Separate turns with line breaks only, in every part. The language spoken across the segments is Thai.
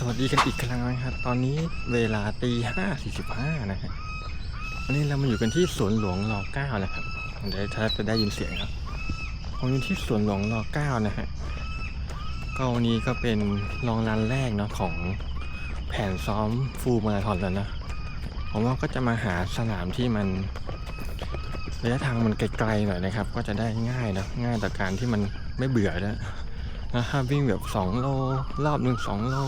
สวัสดีกันอีกครั้งนะครับ ตอนนี้เวลาตีห้าสี่สิบห้านะฮะวันนี้เรามาอยู่กันที่สวนหลวงรอเก้านะครับเดี๋ยวถ้าจะได้ยินเสียงครับผมอยู่ที่สวนหลวงรอเก้านะฮะก็วันนี้ก็เป็นรองรันแรกเนาะของแผนซ้อมฟูลมาราธอนแล้วนะผมว่าก็จะมาหาสนามที่มันระยะทางมันไกลๆหน่อยนะครับ ก็จะได้ง่ายนะง่ายต่อการที่มันไม่เบื่อแล้วนะถ้าวิ่งแบบสองโล รอบหนึ่งสองโล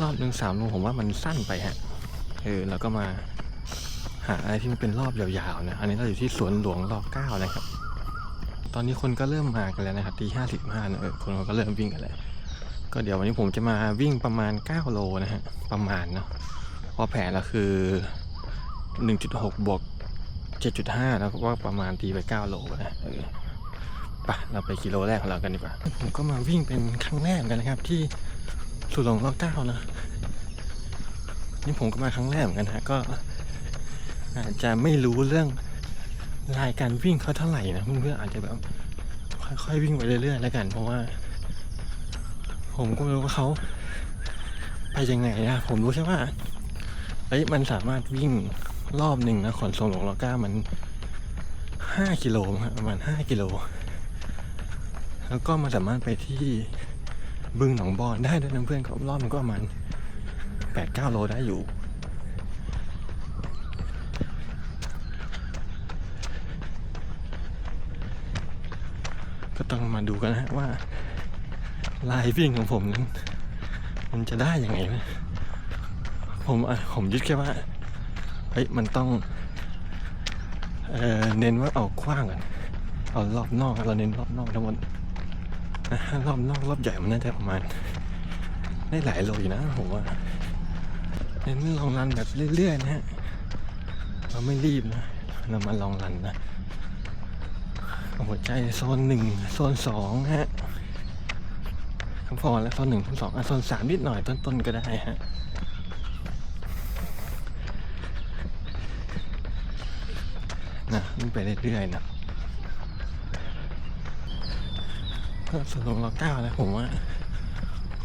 รอบหนึ่งสามโลผมว่ามันสั้นไปฮะ เออเราก็มาหาอะไรที่มันเป็นรอบยาวๆนะ อันนี้เราอยู่ที่สวนหลวงรอบเก้านะครับ ตอนนี้คนก็เริ่มมากันแล้วนะครับตีห้าสิบห้านะเออคนก็เริ่มวิ่งกันแล้ว ก็เดี๋ยววันนี้ผมจะมาวิ่งประมาณ9โลนะฮะ ประมาณเนาะเพอแผนเราคือ1.6บวก7.5แล้วก็ประมาณตีไป9โลนะเออไปเราไปกิโลแรกของเรากันดีกว่า ผมก็มาวิ่งเป็นครั้งแรกกันนะครับที่ สุดหลงรอบเก้านะ นี่ผมก็มาครั้งแรกเหมือนกันฮะก็ อาจจะไม่รู้เรื่องรายการวิ่งเขาเท่าไหร่นะเพื่อนๆอาจจะแบบค่อยๆวิ่งไปเรื่อยๆแล้วกัน เพราะว่า ผมก็ไม่รู้ว่าเขาไปยังไงนะผมรู้แค่ว่าเอ้ยมันสามารถวิ่งรอบหนึ่งนะขนส่งหลวงรอเก้ามันห้ากิโลประมาณห้ากิโล แล้วก็มันสามารถไปที่ บึงหนองบอนได้ด้วยนะเพื่อนก็รอบมันก็ประมาณแปดเก้าโลได้อยู่ก็ต้องมาดูกันนะว่า ลายวิ่งของผมนั้น มันจะได้ยังไงนะผมผมยึดแค่ว่าเฮ้ยมันต้องเอ่อเน้นว่าเอากว้างก่อนเอารอบนอกเราเน้นรอบนอกทั้งหมด นะรอบนอกรอบใหญ่มันน่าจะประมาณ ได้หลายโลอยู่นะผมว่าเน้นลองรันแบบเรื่อยๆนะฮะเราไม่รีบนะเรามาลองรันนะหัวใจโซนหนึ่งโซนสองฮะพอแล้วโซนหนึ่งโซนสองอะโซนสามนิดหน่อยต้นๆก็ได้ฮะนะวิ่งไปเรื่อยๆนะ ก็สวนหลวงรอเก้าแล้วผมว่า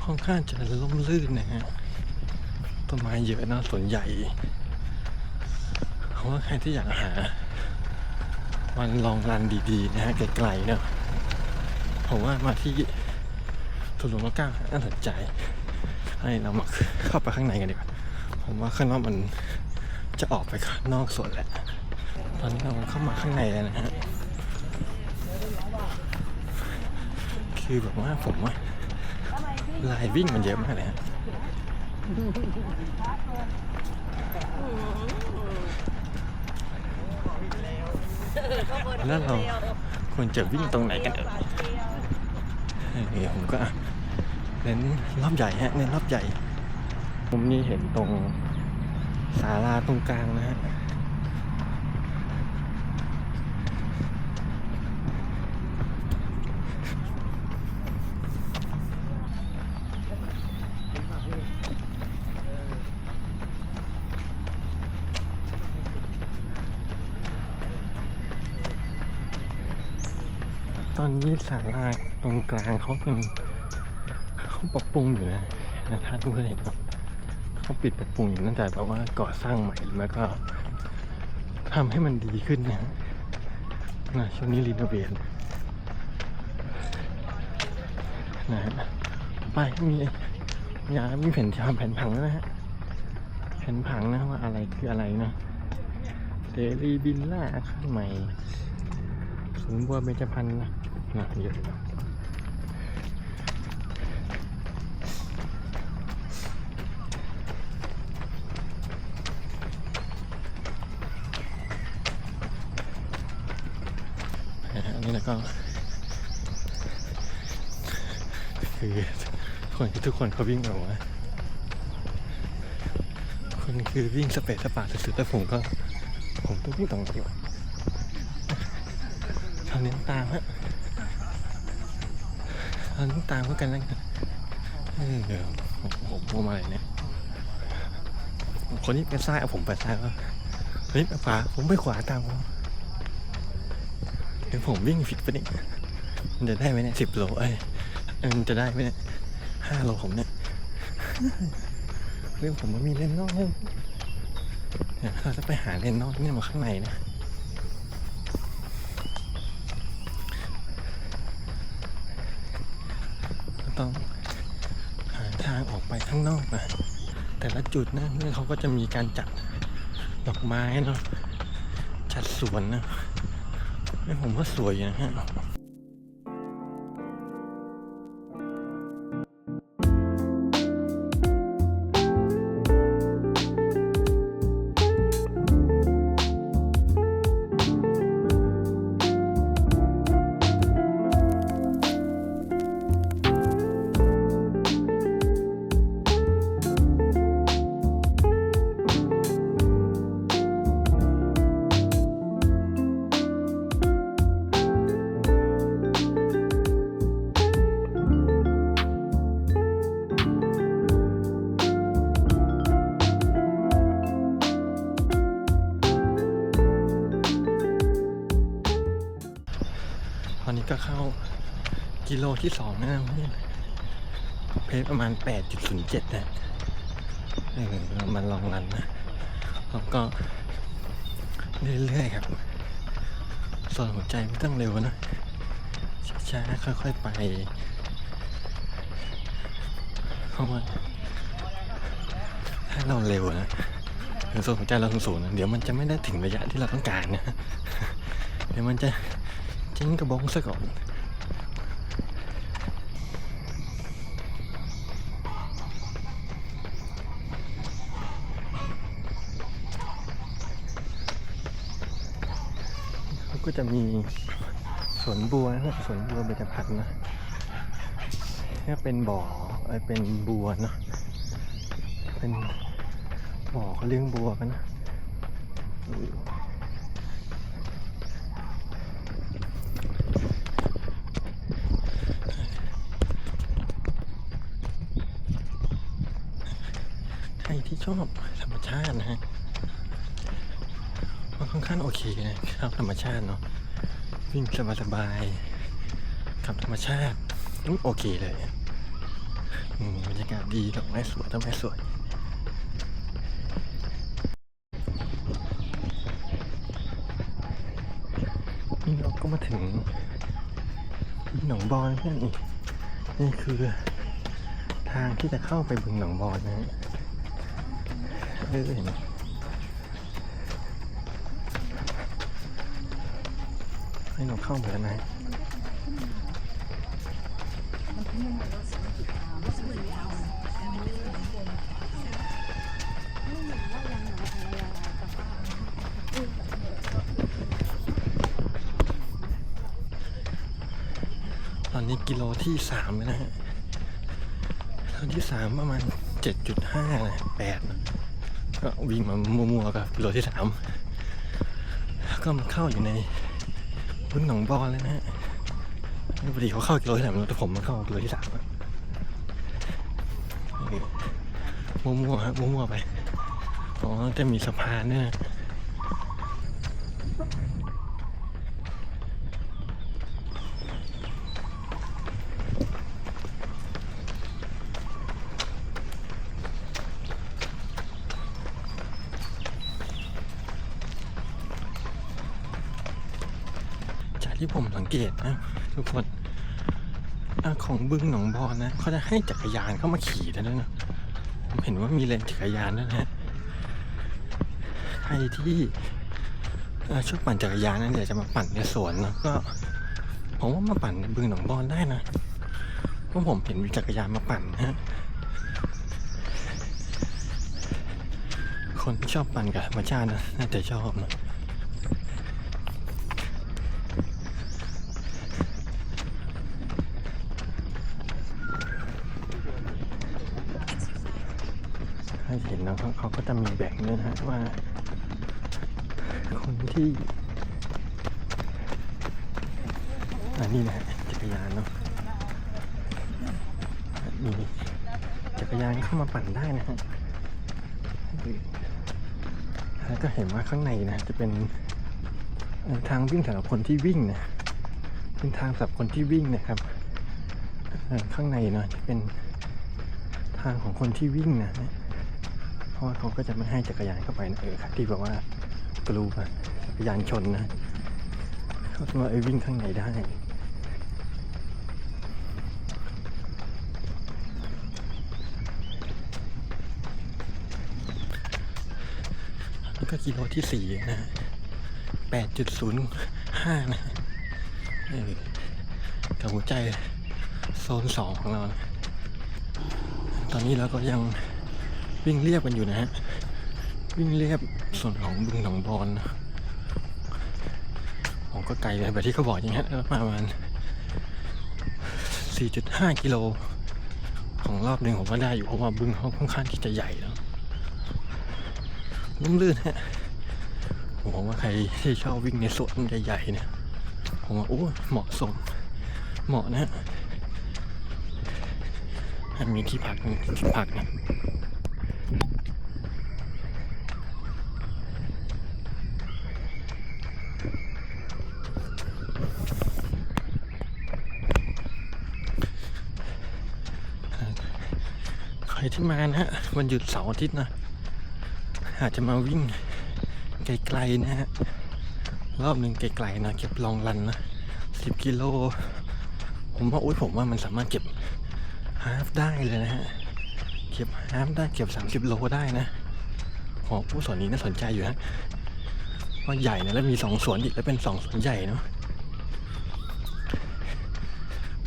ค่อนข้างจะล่มลื่นนะฮะต้นไม้เยอะนะสวนใหญ่เพราะว่าใครที่อยากหาวันลองรันดีๆนะฮะไกลๆเนอะผมว่ามาที่สวนหลวงรอเก้าน่าสนใจ ให้เรามาเข้าไปข้างในกันดีกว่าผมว่าข้างนอกมันจะออกไปข้างนอกสวนแหละ ตอนนี้เราเข้ามาข้างในแล้วนะฮะ คือแบบว่าผมว่าลายวิ่งมันเยอะมากเลยฮะแล้วเราควรจะวิ่งตรงไหนกันเอ่ยเออผมก็เน้นรอบใหญ่ฮะเน้นรอบใหญ่ ผมนี่เห็นตรงศาลาตรงกลางนะฮะ อนนี้ศาลาตรงกลางเขาเป็นเขาปรับปรุงอยู่นะนะถ้าดูเห็นเนอะเขาปิดปรับปรุงอยู่ตั้งแต่แบบว่าก่อสร้างใหม่แล้วก็ทำให้มันดีขึ้นนะนะช่วงนี้รีโนเวทนะฮะไปมียามีแผ่นทำแผ่นผังนะฮะแผ่นผังนะว่าอะไรคืออะไรนะเสรีบินล่าอาคารใหม่ศูนย์บัวเบญจพรรณนะ นเยอะอยู่นะนะฮะอันนี้แล้วก็คือคนที่ทุกคนเขาวิ่งแบบว่าคนคือวิ่งสเปซสปาสุดๆแต่ผมก็ ผมต้องวิ่งตรงนี้ว่ะทางนี้ตามฮะ ทางนี้ตามเพื่อกันแล้วกันเออผมมพูดมาอะไรเนี่ยคนนี้ไปซ้ายเอาผมไปซ้ายก็คนนี้ไปขวาผมไปขวาตามเขาเดี๋ยวผมวิ่งผิดไปเนี่ยมันจะได้ไหมเนี่ยสิบโลเอ้ยมันจะได้ไหมเนี่ยห้าโลผมเนี่ยเรื่องผมมันมีเลนนอกเนี่ยเราจะไปหาเลนนอกนี่มาข้างในนะ ต้องหาทางออกไปข้างนอกนะแต่ละจุดนะนี่เขาก็จะมีการจัดดอกไม้เนาะจัดสวนนะนี่ผมว่าสวยนะฮะ ก็เข้ากิโลที่สองนะเนี่ยเพจประมาณ 8.07 นะเออเรามาลองรันนะแล้วก็เรื่อยๆครับส่วนหัวใจไม่ต้องเร็วนะช้าๆค่อยๆไปเพราะว่าถ้าเราเร็วนะถึงส่วนหัวใจเราสูงๆนะเดี๋ยวมันจะไม่ได้ถึงระยะที่เราต้องการนะ เดี๋ยวมันจะ เจ๊งกระบองซะก่อนเขาก็จะมีสวนบัวนะสวนบัวเบญจพรรณนะนี่เป็นบ่อเอ้เป็นบัวเนะเป็นบ่อเขาเลี้ยงบัวกันนะ ที่ชอบธรรมชาตินะฮะก็ค่อนข้างโอเคนะชอบธรรมชาติเนาะวิ่งสบายๆกับธรรมชาติอุ๊ยโอเคเลยอืมบรรยากาศดีดอกไม้สวยต้นไม้สวยนี่เราก็มาถึงหนองบอนเพื่อนอีกนี่คือทางที่จะเข้าไปบึงหนองบอนนะฮะ ออเห็นไหมให้เราเข้าเหมือนไหนตอนนี้กิโลที่สามแล้วนะฮะกิโลที่สามประมาณเจ็ดจุดห้าเลยแปดนะ ก็วิ่งมามัวๆกับกิโลที่สามก็มาเข้าอยู่ในพื้นหนองบอลเลยนะฮะพอดีเขาเข้ากิโลที่สามแล้วแต่ผมมาเข้ากิโลที่สามมัวๆฮะมัวๆไปอ๋อจะมีสะพานเนี่ยนะจากที่ผมสัง เกตนะทุกคนอของบึงหนองบอลนะเขาจะให้จักรยานเข้ามาขี่ได้วนะผมเห็นว่ามีเลนจักรยานด้วยนะฮะใครที่เอ่อชอบปั่นจักรยานนะเดี๋ยวจะมาปั่นในสวนนะก็ผมว่ามาปั่นในบึงหนองบอลได้นะเพราะผมเห็นมีจักรยานมาปั่นนะฮะคนที่ชอบปั่นกับธรรมชาตินะน่าจะชอบนะ ให้เห็นะเขาเขาก็จะมีแบ่งด้วยนะฮะว่า คนที่ อันนี้นะจักรยานเนาะมีจักรยานเข้ามาปั่นได้นะฮะแล้วก็เห็นว่าข้างในนะ จะเป็นทางวิ่งสำหรับคนที่วิ่งนะเป็นทางสำหรับคนที่วิ่งนะครับข้างในเนาะจะเป็นทางของคนที่วิ่งนะ เพราะเขาก็จะไม่ให้จักรยานเข้าไปนะเออครับที่แบบว่ากลัวจักรยานชนนะเขาจะมาไอ้วิ่งข้างในได้แล้วก็กิโลที่สี่นะแปดจุดศูนย์ห้านะกับหัวใจโซนสองของเรา ตอนนี้เราก็ยัง วิ่งเรียบกันอยู่นะฮะ วิ่งเรียบส่วนของบึงหนองบอนผมก็ไกลเลยแบบที่เขาบอกอย่างเงี้ยประมาณ 4.5 กิโล ของรอบหนึ่งผมว่าได้อยู่เพราะว่าบึงเขาค่อนข้างที่จะใหญ่แล้วนุ่มลื่นฮะผมหวังว่าใครที่ชอบวิ่งในสวนใหญ่ๆเนี่ยผมว่าโอ้เหมาะสม เหมาะนะฮะมีที่พักมีที่พักนะ ที่มานะฮะวันหยุดเสาร์อาทิตย์นะ อาจจะมาวิ่งไกลๆนะฮะ รอบหนึ่งไกลๆนะ เก็บลองรันนะสิบกิโล ผมว่าอุ้ยผมว่ามันสามารถเก็บฮาฟได้เลยนะฮะ เก็บฮาฟได้เก็บ30โลได้นะโอ้ผู้สวนนี้น่าสนใจอยู่ฮะว่าใหญ่นะแล้วมีสองสวนอีกแล้วเป็นสองสวนใหญ่เนาะ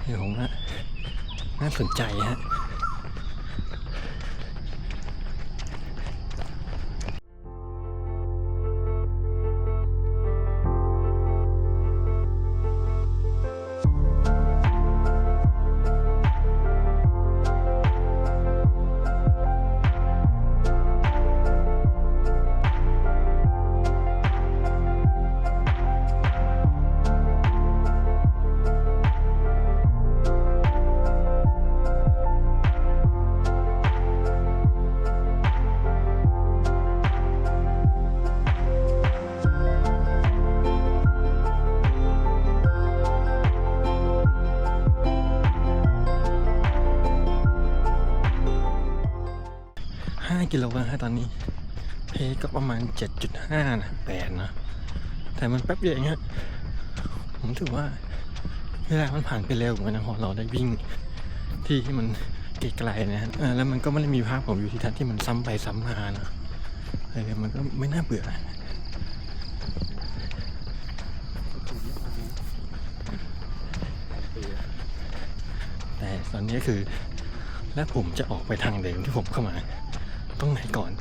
เฮ้ยวผมว่าน่าสนใจฮะ กิโลนะฮะตอนนี้ เพก็ประมาณ 7.5นะแปดนะแต่มันแป๊บเดียวเองฮะผมถือว่าเวลามันผ่านไปเร็วเหมือนกันะพอเราได้วิ่งที่ที่มันไกลๆนะฮะแล้วมันก็ไม่ได้มีภาพผมอยู่ที่ทัศน์ที่มันซ้ำไปซ้ำมานะเออมันก็ไม่น่าเบื่อแต่ตอนนี้คือ แล้วผมจะออกไปทางเดิมที่ผมเข้ามา ตรงไหนก่อน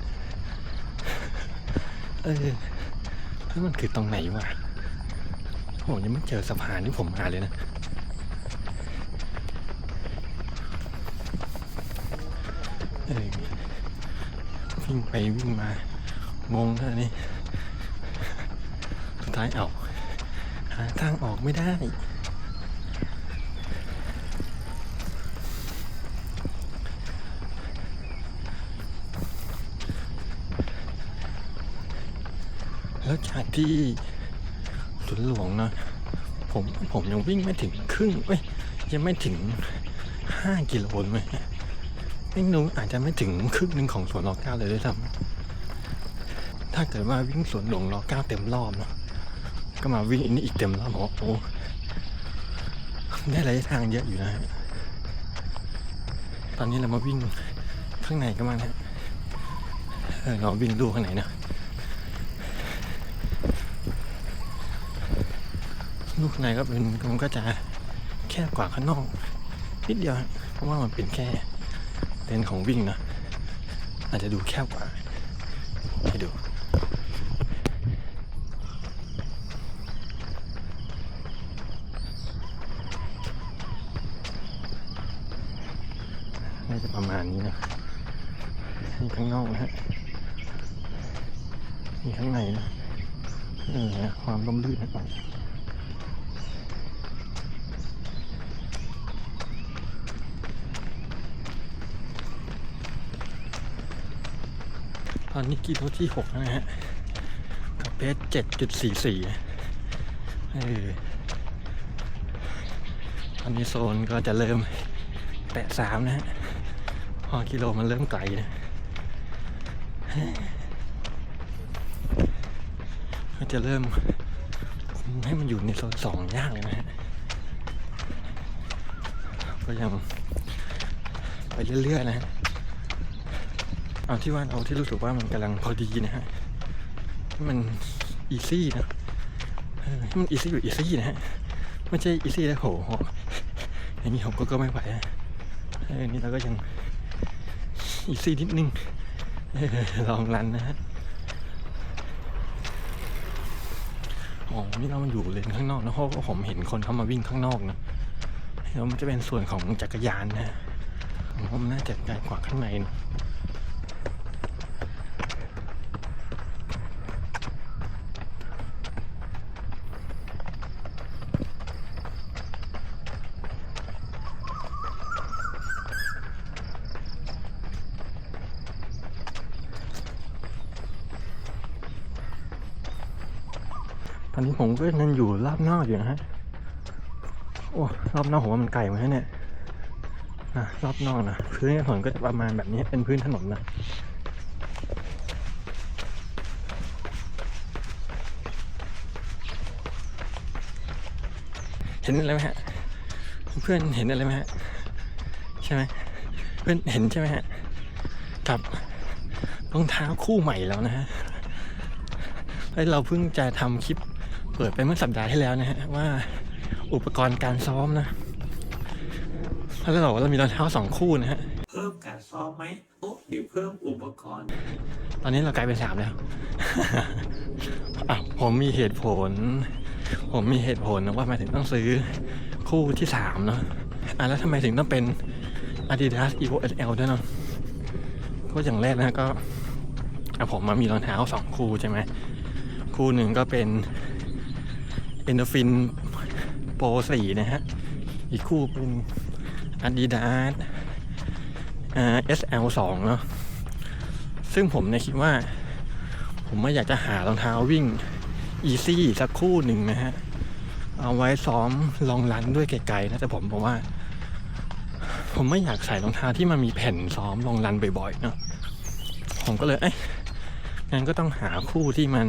เออแล้วมันคือตรงไหนวะผมยังไม่เจอสะพานที่ผมมาเลยนะ เออวิ่งไปวิ่งมางงท่านี้สุดท้ายเอาหาทางออกไม่ได้ แล้วจาก ที่สวนหลวงนะ ผมผมยังวิ่งไม่ถึงครึ่งเอ้ยยังไม่ถึงห้ากิโลเลยวิ่งนูอาจจะไม่ถึงครึ่งหนึ่งของสวนรอเก้าเลยด้วยซ้ำถ้าเกิดว่าวิ่งสวนหลวงรอเก้าเต็มรอบเนาะก็มาวิ่งนนี้อีกเต็มรอบผมว่าโอ้ได้ระยะทางเยอะอยู่นะ ตอนนี้เรามาวิ่งข้างในกันมางนะเออเราวิ่งดูข้างในเนอะ ลูกในก็เป็นมันก็จะแคบกว่าข้างนอกนิดเดียวเพราะว่ามันเป็นแค่เลนของวิ่งนะอาจจะดูแคบกว่าให้ดูน่าจะประมาณนี้นะนี่ข้างนอกนะฮะนี่ข้างในนะเออความร่มรื่นนะ อนตอนนี้กิโลที่หกนะฮะกับเพจเจ็ดจุดสี่สี่เออตอนนี้โซนก็จะเริ่มแตะสามนะฮะ พอกิโลมันเริ่มไกลนะก็จะเริ่มคุมให้มันอยู่ในโซนสองยากเลยนะฮะ ก็ยังไปเรื่อยๆนะฮะ เอาที่ว่าเอาที่รู้สึกว่ามันกำลังพอดีนะฮะมันอีซี่นะมันอีซี่อยู่อีซี่นะฮะไม่ใช่อีซี่แล้วโหอย่างนี้ผมก็ก็ไม่ไหวอะเออนี่เราก็ยังอีซี่นิดนึงลองรันนะฮะอ๋อนี่เรามันอยู่เลนข้างนอกนะเพราะผมเห็นคนเข้ามาวิ่งข้างนอกนะแล้วมันจะเป็นส่วนของจักรยานนะผมว่ามันน่าจะไกลกว่าข้างในนะ ตอนนี้ผมก็ยังอยู่รอบนอกอยู่นะฮะ โอ้รอบนอกผมว่ามันไกลเหมือนกันเนี่ยนะรอบนอกนะพื้นถนนก็จะประมาณแบบนี้เป็นพื้นถนนนะเห็นอะไรไหมฮะ เพื่อนเห็นอะไรไหมฮะ ใช่ไหมเพื่อนเห็นใช่ไหมฮะกับรองเท้าคู่ใหม่แล้วนะฮะเฮ้เราเพิ่งจะทำคลิป เปิดไปเมื่อสัปดาห์ที่แล้วนะฮะว่าอุปกรณ์การซ้อมนะแล้วเราบอกว่าเรามีรองเท้าสองคู่นะฮะ
เพิ่มการซ้อมไหมโอ้หรือเพิ่มอุปกรณ์
ตอนนี้เรากลายเป็นสามแล้ว อะผมมีเหตุผล ผมมีเหตุผลนะว่าทำไมถึงต้องซื้อคู่ที่สามเนาะอะแล้วทำไมถึงต้องเป็น Adidas Evo SL ด้วยเนาะก็อย่างแรกนะก็อะผมมามีรองเท้าสองคู่ใช่ไหมคู่หนึ่งก็เป็น Endorphin Pro 4นะฮะ อีกคู่เป็น Adidas อ่า SL 2เนาะซึ่งผมเนี่ยคิดว่า ผมไม่อยากจะหารองเท้าวิ่ง Easy สักคู่หนึ่งนะฮะ เอาไว้ซ้อมลองรันด้วยไกลๆนะแต่ผมบอกว่า ผมไม่อยากใส่รองเท้าที่มันมีแผ่นซ้อมลองรันบ่อยๆเนาะผมก็เลยเอ้ยงั้นก็ต้องหาคู่ที่มัน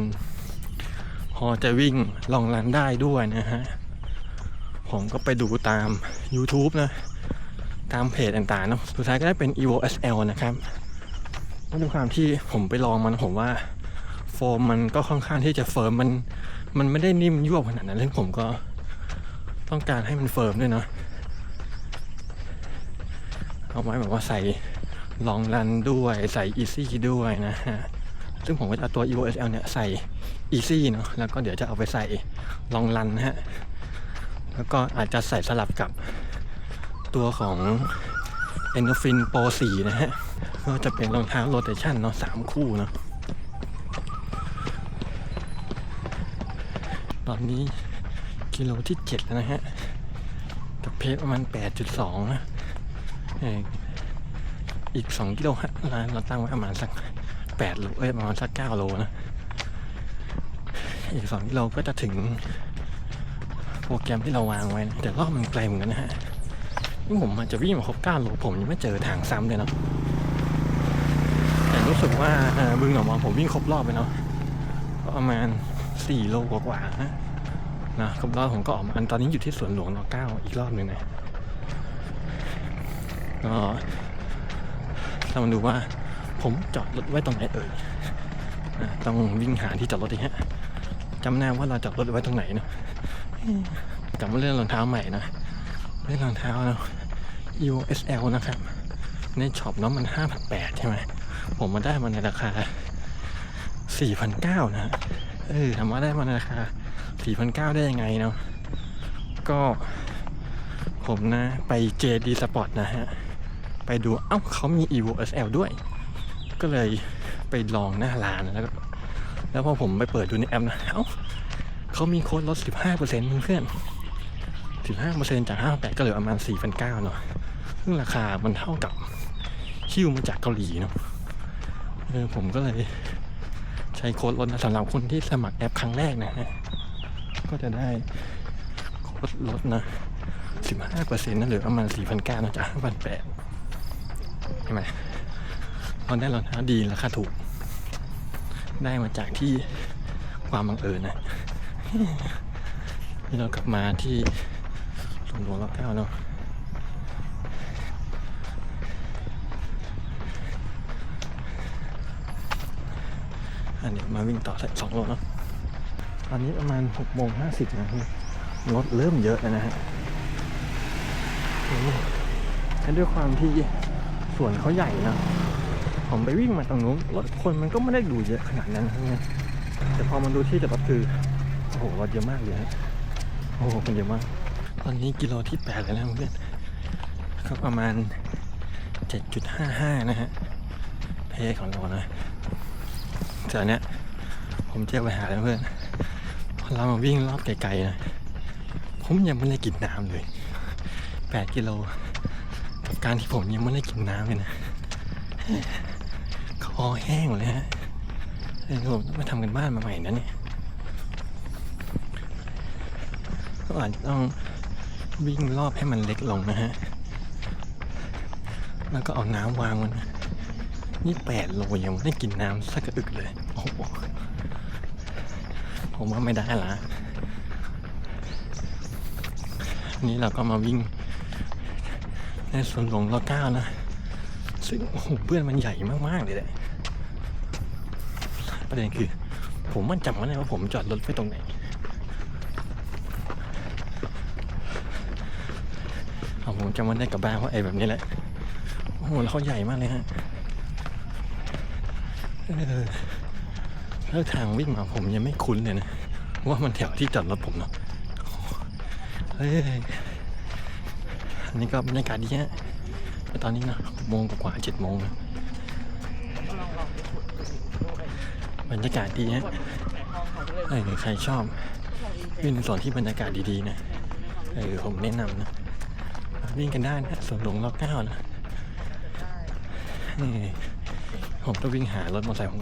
พอจะวิ่งลองรันได้ด้วยนะฮะ ผมก็ไปดูตาม YouTube นะ ตามเพจต่างๆเนาะสุดท้ายก็ได้เป็น evo sl นะครับด้วยความที่ผมไปลองมันผมว่าโฟมมันก็ค่อนข้างที่จะเฟิร์มมันมันไม่ได้นิ่มยวบขนาดนั้นเลยผมก็ต้องการให้มันเฟิร์มด้วยเนาะเอาไว้แบบว่าใส่ลองรันด้วยใส่อีซี่ด้วยนะฮะ ซึ่งผมก็จะเอาตัว evo sl เนี่ยใส่ อีซี่เนาะแล้วก็เดี๋ยวจะเอาไปใส่ลองรันนะฮะ แล้วก็อาจจะใส่สลับกับตัวของ Endorphin Pro 4นะฮะ ก็จะเป็นรองเท้าโรเตชันเนาะสามคู่เนาะตอนนี้กิโลที่7แล้วนะฮะกับเพจประมาณ 8.2 นะเอออีก 2 กิโลฮะร้านเราตั้งไว้ประมาณสัก8โลเอ้ยประมาณสัก 9 โลนะ อีก2กิโลก็จะถึงโปรแกรมที่เราวางไว้นะแต่รอบมันไกลเหมือนกันนะฮะนี่ผมอาจจะวิ่งมาครบ9โลผมยังไม่เจอทางซ้ำเลยเนาะแต่รู้สึกว่าบึงหนองมองผมวิ่งครบรอบไปเนาะประมาณ4โลกว่าๆนะนะครบรอบผมก็ออกมาอันตอนนี้อยู่ที่สวนหลวงรอเก้าอีกรอบหนึ่งนะก็เรามาดูว่าผมจอดรถไว้ตรงไหนเอ่ยต้องวิ่งหาที่จอดรถอีฮะ จำแน่ว่าเราจอดรถไว้ตรงไหนเนาะจำว่าเรื่องรองเท้าใหม่นะเล่นรองเท้าเนาะ EVO SL นะครับ ในช็อปเนาะมัน5,800ใช่ไหมผมมาได้มาในราคา4,900นะฮะเออถามว่าได้มาในราคา4,900ได้ยังไงเนาะก็ผมนะ ไป JD Sport นะฮะ ไปดู เอ้าเขามี EVO SL ด้วย ก็เลยไปลองหน้าร้านแล้วก็ แล้วพอผมไปเปิดดูในแอปนะ เอ้าเขามีโค้ดลด 15%เพื่อนๆสิบห้าเปอร์เซ็นต์จากห้าแปดก็เหลือประมาณสี่พันเนาะซึ่งราคามันเท่ากับคิวมาจากเกาหลีเนาะเออผมก็เลยใช้โค้ดลดนะสำหรับคนที่สมัครแอปครั้งแรกนะฮะก็จะได้โค้ดลดนะสิบห้าเปอร์เซ็นต์นั่นเหลือประมาณสี่พันะจากห้าพันแปดช่ไหมเราได้รองเท้าดีราคาถูก ได้มาจากที่ความบังเอิญนะนี่เรากลับมาที่สวนหลวงรอบเก้าเนาะอันนี้มาวิ่งต่อสักสองโลเนาะตอนนี้ประมาณหกโมงห้าสิบนะพี่รถเริ่มเยอะแล้วนะฮะนี่และด้วยความที่สวนเขาใหญ่นะ ผมไปวิ่งมาตรงนู้นรถคนมันก็ไม่ได้ดูเยอะขนาดนั้นนะแต่พอมันดูที่จอดรถคือโอ้โหรถเยอะมากเลยฮะโอ้โหคนเยอะมาก ตอนนี้กิโลที่แปดแล้วนะเพื่อนก็ประมาณเจ็ดจุดห้าห้านะฮะ เพจของเรานะจากเนี้ยผมเที่ยวไปหาแล้วเพื่อนพอเรามาวิ่งรอบไกลๆนะ ผมยังไม่ได้กินน้ำเลยแปดกิโล กับการที่ผมยังไม่ได้กินน้ำเลยนะ อแห้งหมดเลยฮะเออผมต้องมาทำกันบ้านมาใหม่นะเนี่ยก็อาจจะต้องวิ่งรอบให้มันเล็กลงนะฮะ แล้วก็เอาน้ำวางมันนี่แปดโลยังไม่ได้กินน้ำสักอึกเลย โอ้โหผมว่าไม่ได้ละ นี่เราก็มาวิ่ง ในส่วนหลวงรอเก้านะ ซึ่งโอ้โหเพื่อนมันใหญ่มาก ๆ เลยแหละ ประเด็นคือ ผมมันจำไม่ได้ว่าผมจอดรถไว้ตรงไหนเอาผมจำไม่ได้กับบ้านเพราะไอ้แบบนี้แหละ โอ้โหแล้วเขาใหญ่มากเลยฮะเออแล้วทางวิ่งมาผมยังไม่คุ้นเลยนะ ว่ามันแถวที่จอดรถผมเนาะเฮ้ยอันนี้ก็บรรยากาศดีฮะแต่ตอนนี้นะหกโมงกว่าเจ็ดโมงนะ บรรยากาศดีฮะเออใครชอบวิ่งสวนที่บรรยากาศดีๆนะเออผมแนะนำนะวิ่งกันได้นะสวนหลวงรอบเก้านะนี่ผมก็วิ่งหารถมอเตอร์ไซค์ผม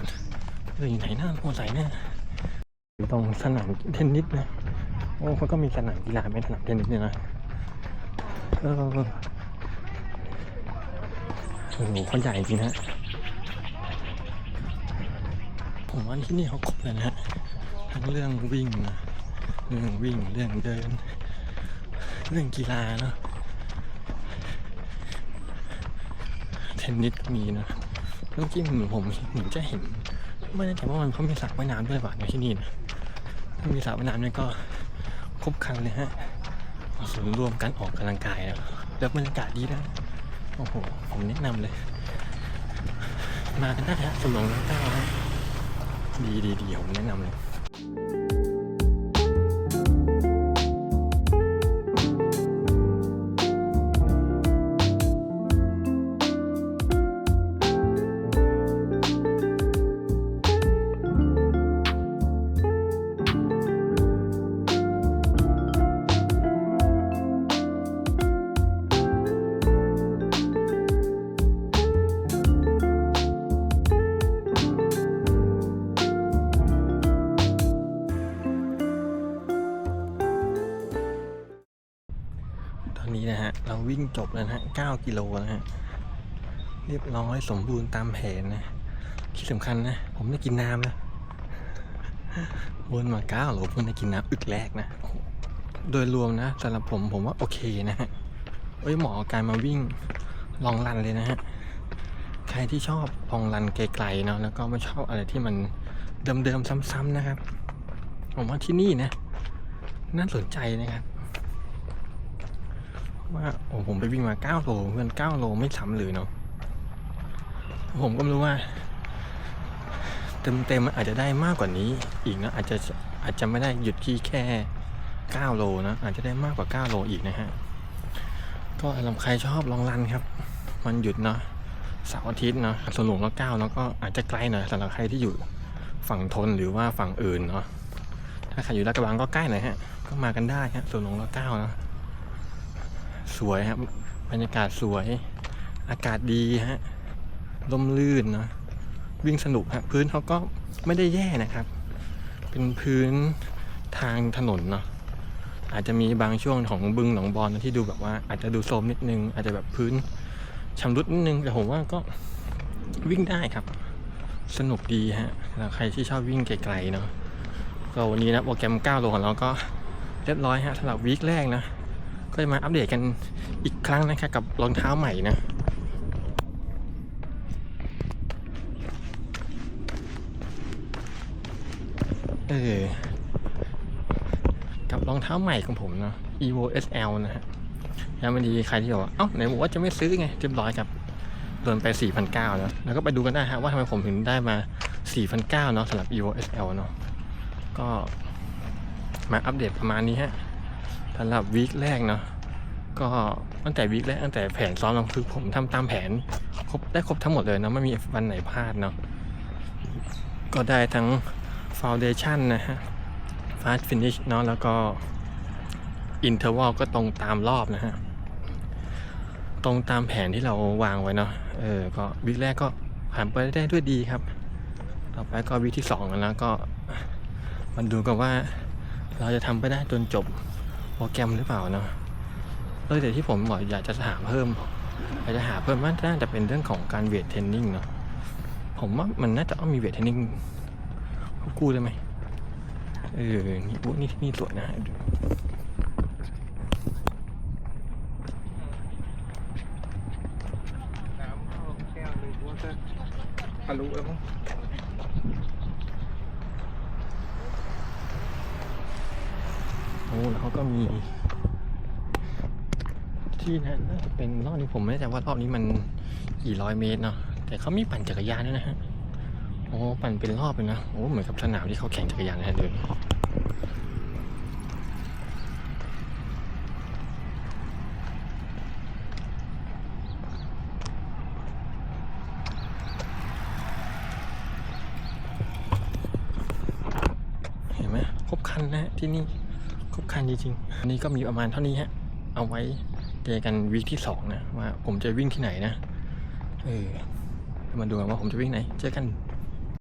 เลยอยู่ไหนหน้ามอเตอร์ไซค์เนี่ยตรงสนามเทนนิสนะโอ้เขาก็มีสนามกีฬาเป็นสนามเทนนิสเนี่ยนะเออโอ้โหเขาใหญ่จริงฮะ ผมว่าที่นี่เขาครบเลยนะฮะทั้งเรื่องวิ่งนะเรื่องวิ่งเรื่องเดิน เรื่องกีฬาเนาะเทนนิสมีนะเมื่อกี้เหมือนผมหมือนจะเห็นไม่แน่ใจว่ามันเขามีสระว่ายน้ำด้วยป่ะในที่นี่นะถ้ามีสระว่ายน้ำเนี่ยก็ครบครันเลยฮะส่วนย์รวมการออกกำลังกายนะแล้วบรรยากาศดีนะโอ้โหผมแนะนำเลย มากันได้ฮะสมองน้ำเต้าฮะ ดีดีดีผมแนะนำเลย กิโลนะฮะ เรียบร้อยสมบูรณ์ตามแผนนะ ที่สำคัญนะ ผมได้กินน้ำนะวนมา9โลเพิ่งได้กินน้ำอึกแรกนะ โดยรวมนะสำหรับผมผมว่าโอเคนะฮะเอ้ยเหมาะกับการมาวิ่งลองรันเลยนะฮะ ใครที่ชอบลองรันไกลๆเนาะแล้วก็ไม่ชอบอะไรที่มันเดิมๆซ้ำๆนะครับ ผมว่าที่นี่นะ น่าสนใจนะครับ ว่าโอ้ผมไปวิ่งมา9โลเพื่อน9โลไม่ซ้ำเลยเนาะผมก็ไม่รู้ว่า เต็มเต็มๆอาจจะได้มากกว่านี้อีกนะอาจจะอาจจะไม่ได้หยุดที่แค่9โลนะอาจจะได้มากกว่า9โลอีกนะฮะก็สำหรับใครชอบลองรันครับ มันหยุดเนาะเสาร์อาทิตย์เนาะสวนหลวงละเก้าแล้วก็อาจจะไกลหน่อยสำหรับใครที่อยู่ฝั่งทนหรือว่าฝั่งอื่นเนาะถ้าใครอยู่ลาดกระบังก็ใกล้หน่อยฮะก็มากันได้ฮะสวนหลวงละเก้าเนาะ สวยครับบรรยากาศสวย อากาศดีฮะลมลื่นเนอะวิ่งสนุกฮะพื้นเขาก็ไม่ได้แย่นะครับ เป็นพื้นทางถนนเนาะอาจจะมีบางช่วงของบึงหนองบอลที่ดูแบบว่า อาจจะดูโซมนิดนึง อาจจะแบบพื้นชำรุดนิดนึง แต่ผมว่าก็วิ่งได้ครับ สนุกดีฮะแล้วใครที่ชอบวิ่งไกลๆเนาะก็วันนี้นะโปรแกรม 9 โลของเราก็เรียบร้อยฮะสำหรับวีคแรกนะ ก็จะมาอัปเดตกันอีกครั้งนะครับกับรองเท้าใหม่นะเออกับรองเท้าใหม่ของผมเนาะ evo sl นะฮะยังไม่ดีใครที่บอกว่า เอ้าไหนบอกว่าจะไม่ซื้อไงเรียบร้อยครับโดนไป4,900แล้วแล้วก็ไปดูกันได้ฮะว่าทำไมผมถึงได้มา4,900เนาะสำหรับ evo sl เนาะก็มาอัปเดตประมาณนี้ฮะ สำหรับวีคแรกเนาะก็ตั้งแต่วีคแรกตั้งแต่แผนซ้อมเราคือผมทำตามแผนครบได้ครบทั้งหมดเลยเนาะไม่มีวันไหนพลาดเนาะก็ได้ทั้ง Foundation นะฮะ Fast Finish เนาะแล้วก็ Interval ก็ตรงตามรอบนะฮะ ตรงตามแผนที่เราวางไว้เนาะเออก็วิกแรกก็ผ่านไปได้ด้วยดีครับ ต่อไปก็วิกที่สองแล้วก็มาดูกันว่าเราจะทำไปได้จนจบ โปรแกรมหรือเปล่าเนาะเออแต่ที่ผมบอกอยากจะหาเพิ่มอยากจะหาเพิ่มมันน่าจะเป็นเรื่องของการเวทเทรนนิ่งเนาะผมว่ามันน่าจะต้องมีเวทเทรนนิ่งควบคู่ได้ไหมเออนี่อุ๊ยนี่นี่สวยนะดู
น้ำเข้าแก้วหนึ่งว่าจะทะลุแล้วมั้ง
โอ้แล้วเขา ก็มี ที่นะน่าจะเป็นรอบนี้ผมไม่แน่ใจว่ารอบนี้มันกี่ร้อยเมตรเนาะแต่เขามีปั่นจักรยานด้วยนะฮะโอ้ปั่นเป็นรอบเลยนะโอ้เหมือนกับสนามที่เขาแข่งจักรยานนะเดินเห็นไหมครบคันนะที่นี่ คันจริงๆอันนี้ก็มีประมาณเท่านี้ฮะ เอาไว้เจอกันวีคที่สองนะว่าผมจะวิ่งที่ไหนนะ เออ มาดูกันว่าผมจะวิ่งไหน เจอกัน